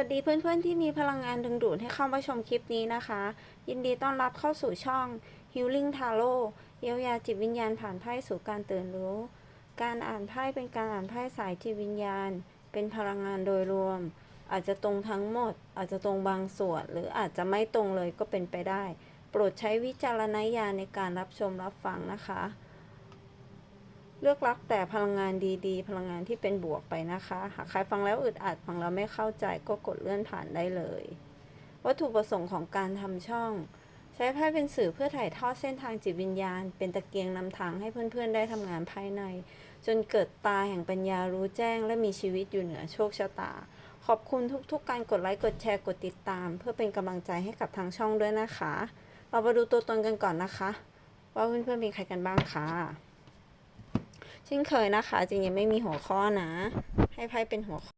วัสดีเพื่อนๆที่มีพลังงานดึงดูดให้เข้ามาชมคลิปนี้นะคะ ยินดีต้อนรับเข้าสู่ช่อง Healing Tarot เยียวยาจิตวิญญาณผ่านไพ่สู่การตื่นรู้ การอ่านไพ่เป็นการอ่านไพ่สายจิตวิญญาณ เป็นพลังงานโดยรวม อาจจะตรงทั้งหมด อาจจะตรงบางส่วน หรืออาจจะไม่ตรงเลยก็เป็นไปได้ โปรดใช้วิจารณญาณในการรับชมรับฟังนะคะ เลือกรับแต่พลังงานดีๆ พลังงานที่เป็นบวกไปนะคะ หากใครฟังแล้วอึดอัดฟังแล้วไม่เข้าใจก็กดเลื่อนผ่านได้เลย วัตถุประสงค์ของการทำช่อง ใช้ไพ่เป็นสื่อเพื่อถ่ายทอดเส้นทางจิตวิญญาณ เป็นตะเกียงนำทางให้เพื่อนๆ ได้ทำงานภายใน จนเกิดตาแห่งปัญญารู้แจ้ง และมีชีวิตอยู่เหนือโชคชะตา ขอบคุณทุกๆ การกดไลค์กดแชร์กดติดตาม เพื่อเป็นกำลังใจให้กับทางช่องด้วยนะคะ เรามาดูตัวตนกันก่อนนะคะ ว่าเพื่อนๆเป็นใครกันบ้างค่ะ เช่นเคยนะคะจริงยังไม่มีหัวข้อนะ ให้ไพ่เป็นหัวข้อ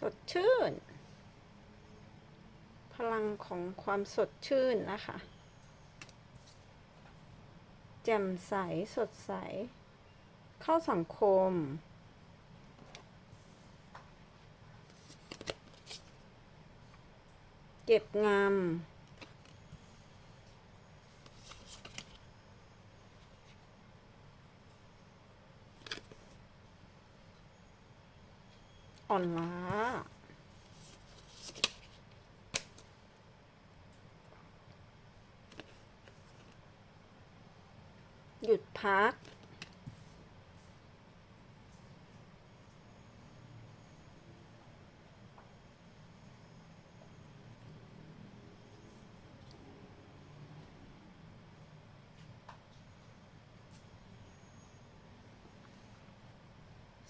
สด ชื่น พลังของความสดชื่นนะคะ แจ่มใสสดใส เข้าสังคม เก็บงำอ่อนล้า หยุดพัก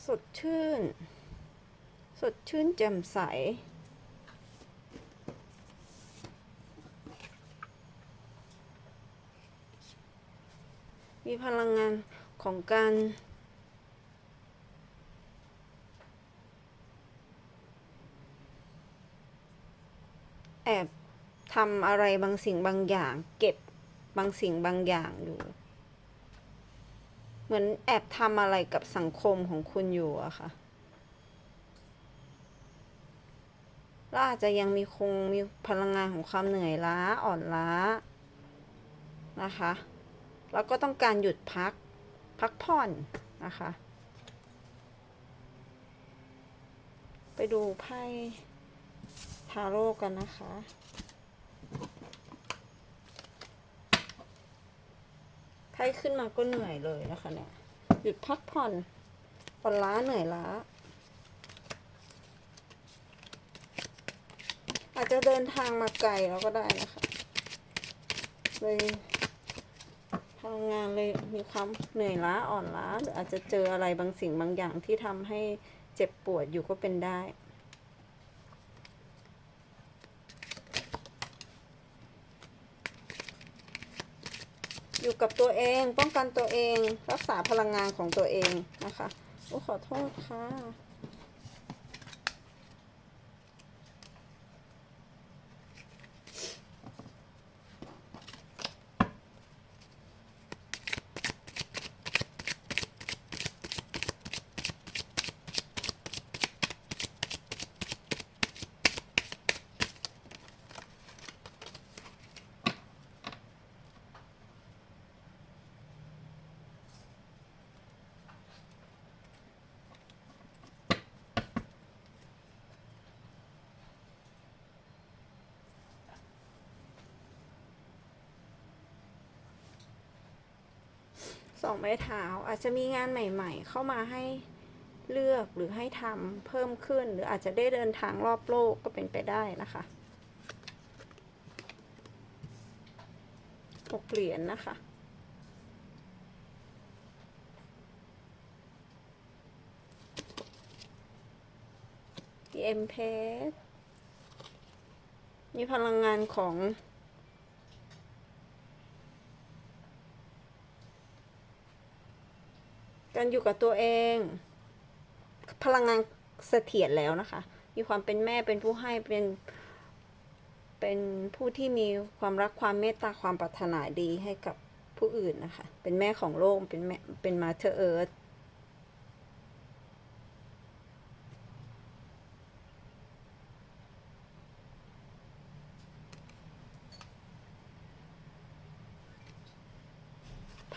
สดชื่น สดชื่นแจ่มใส มีพลังงานของการแอบทำอะไรบางสิ่งบางอย่าง เก็บบางสิ่งบางอย่างอยู่ เหมือนแอบทำอะไรกับสังคมของคุณอยู่อะค่ะแล้วอาจจะยังมีคงมีพลังงานของความเหนื่อยล้าอ่อนล้านะคะ แล้วก็ต้องการหยุดพักพักผ่อนนะคะ ไปดูไพ่ทาโร่กันนะคะไพ่ขึ้นมาก็เหนื่อยเลยนะคะเนี่ย หยุดพักผ่อนอ่อนล้าเหนื่อยล้า อาจจะเดินทางมาไกลแล้วก็ได้นะคะเลย พลังงานเลยมีความเหนื่อยล้าอ่อนล้า หรืออาจจะเจออะไรบางสิ่งบางอย่างที่ทำให้เจ็บปวดอยู่ก็เป็นได้ อยู่กับตัวเองป้องกันตัวเอง รักษาพลังงานของตัวเองนะคะโอ้ขอโทษค่ะ สองไม้เท้าอาจจะมีงานใหม่ ๆ เข้ามาให้เลือกหรือให้ทำเพิ่มขึ้น หรืออาจจะได้เดินทางรอบโลกก็เป็นไปได้นะคะหกเหรียญนนะคะ The Empress มีพลังงานของ การอยู่กับตัวเอง พลังงานเสถียรแล้วนะคะ มีความเป็นแม่เป็นผู้ให้เป็น เป็นผู้ที่มีความรักความเมตตาความปรารถนาดีให้กับผู้อื่นนะคะ เป็นแม่ของโลกเป็นแม่เป็นมาเธอเอิร์ธ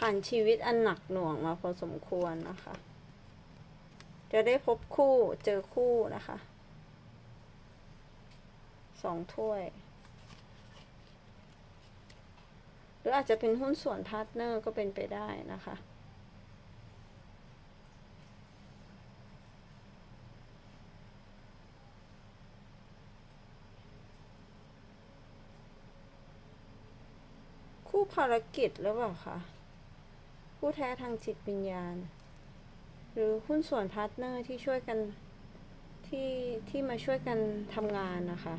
ผ่านชีวิตอันหนักหน่วงมาพอสมควรนะคะ จะได้พบคู่เจอคู่นะคะสองถ้วย หรืออาจจะเป็นหุ้นส่วนพาร์ทเนอร์ก็เป็นไปได้นะคะคู่ภารกิจหรือเปล่าคะ คู่แท้ทางจิตวิญญาณ หรือหุ้นส่วนพาร์ทเนอร์ที่ช่วยกันที่ที่มาช่วยกันทำงานนะคะ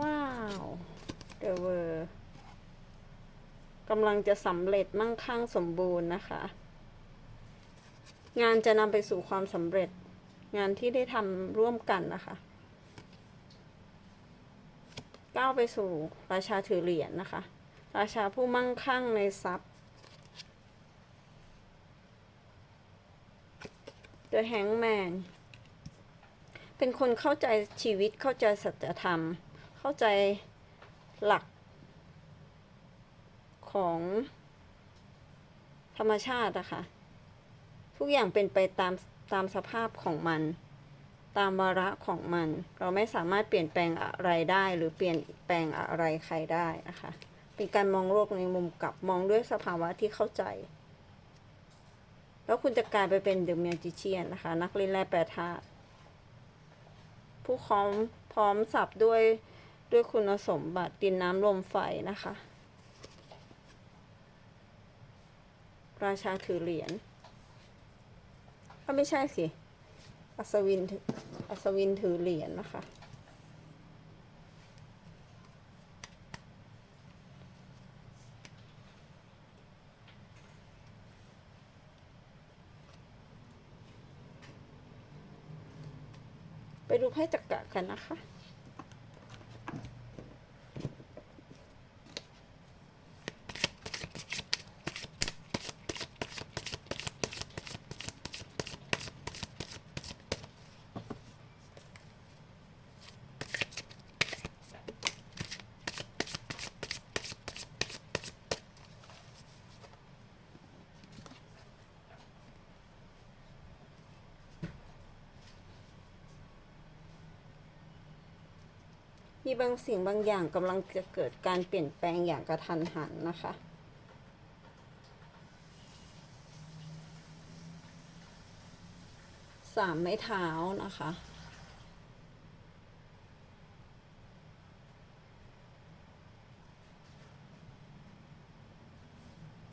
ว้าวเดเวอร์กำลังจะสำเร็จมั่งคั่งสมบูรณ์นะคะ งานจะนำไปสู่ความสำเร็จ งานที่ได้ทำร่วมกันนะคะ ก้าวไปสู่ราชาถือเหรียญนะคะ ราชาผู้มั่งคั่งในทรัพย์ The Hangman เป็นคนเข้าใจชีวิตเข้าใจสัจธรรม เข้าใจหลักของธรรมชาตินะคะทุกอย่างเป็นไปตามตามสภาพของมัน ตามวาระของมัน เราไม่สามารถเปลี่ยนแปลงอะไรได้หรือเปลี่ยนแปลงอะไรใครได้นะคะ เป็นการมองโลกในมุมกลับมองด้วยสภาวะที่เข้าใจ แล้วคุณจะกลายไปเป็นเดอะเมียจิเชียนนะคะ นักเล่นแร่แปรธาตุผู้พร้อมพร้อมสับด้วยด้วยคุณสมบัติดินน้ำลมไฟนะคะ ราชาถือเหรียญก็ไม่ใช่สิ อัศวินถืออัศวินถือเหรียญนะคะ ไปดูไพ่จักระกันนะคะ มีบางสิ่งบางอย่างกำลังจะเกิดการเปลี่ยนแปลงอย่างกระทันหันนะคะสามไม้เท้านะคะ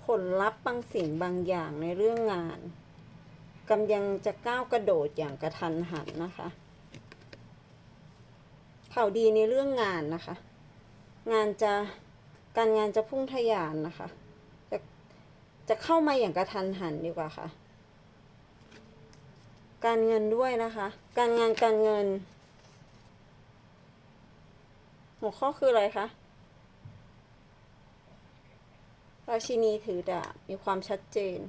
ผลลัพธ์บางสิ่งบางอย่างในเรื่องงานกำลังจะก้าวกระโดดอย่างกระทันหันนะคะ ข่าวดีในเรื่องงานนะคะ งานจะการงานจะพุ่งทะยานนะคะ จะจะเข้ามาอย่างกระทันหันดีกว่าค่ะ การเงินด้วยนะคะ การงานการเงิน หัวข้อคืออะไรคะราชินีถือดาบมีความชัดเจน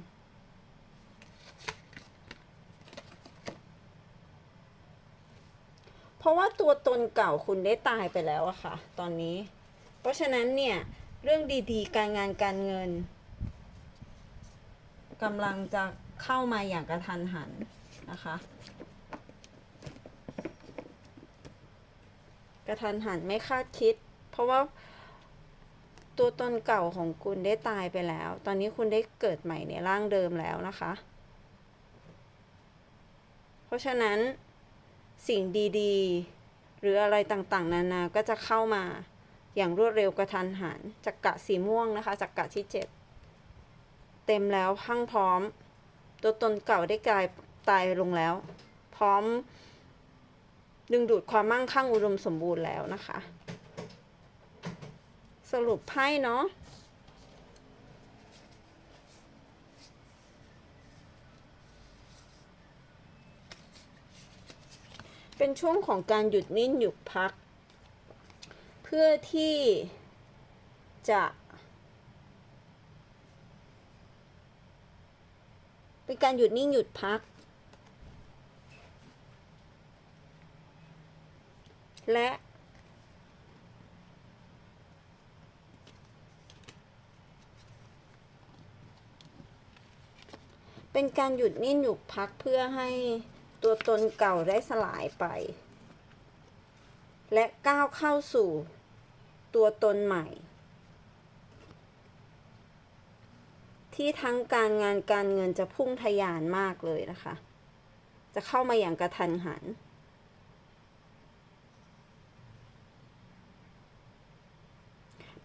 เพราะว่าตัวตนเก่าคุณได้ตายไปแล้วอะค่ะ ตอนนี้ เพราะฉะนั้นเนี่ย เรื่องดีๆ การงานการเงินกำลังจะเข้ามาอย่างกระทันหันนะคะ กระทันหันไม่คาดคิด เพราะว่าตัวตนเก่าของคุณได้ตายไปแล้ว ตอนนี้คุณได้เกิดใหม่ในร่างเดิมแล้วนะคะ เพราะฉะนั้น สิ่งดีๆ หรืออะไรต่างๆ นานาก็จะเข้ามาอย่างรวดเร็วกระทันหันจักกะสีม่วงนะคะจักกะที่เจ็ดเต็มแล้วพังพร้อม ตัวตนเก่าได้กลายตายลงแล้ว พร้อม ดึงดูดความมั่งคั่งอุดมสมบูรณ์แล้วนะคะ สรุปไพ่เนาะ เป็นช่วงของการหยุดนิ่งหยุดพัก เพื่อที่จะเป็นการหยุดนิ่งหยุดพัก และ เป็นการหยุดนิ่งหยุดพักเพื่อให้ ตัวตนเก่าได้สลายไป และก้าวเข้าสู่ตัวตนใหม่ ที่ทั้งการงานการเงินจะพุ่งทะยานมากเลยนะคะ จะเข้ามาอย่างกระทันหัน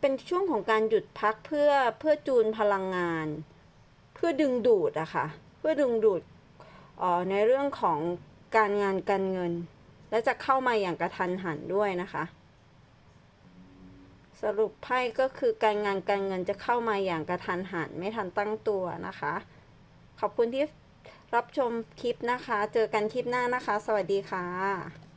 เป็นช่วงของการหยุดพักเพื่อเพื่อจูนพลังงาน เพื่อดึงดูดอะค่ะ เพื่อดึงดูด ในเรื่องของการงานการเงิน และจะเข้ามาอย่างกระทันหันด้วยนะคะ สรุปไพ่ก็คือการงานการเงินจะเข้ามาอย่างกระทันหันไม่ทันตั้งตัวนะคะ ขอบคุณที่รับชมคลิปนะคะ เจอกันคลิปหน้านะคะ สวัสดีค่ะ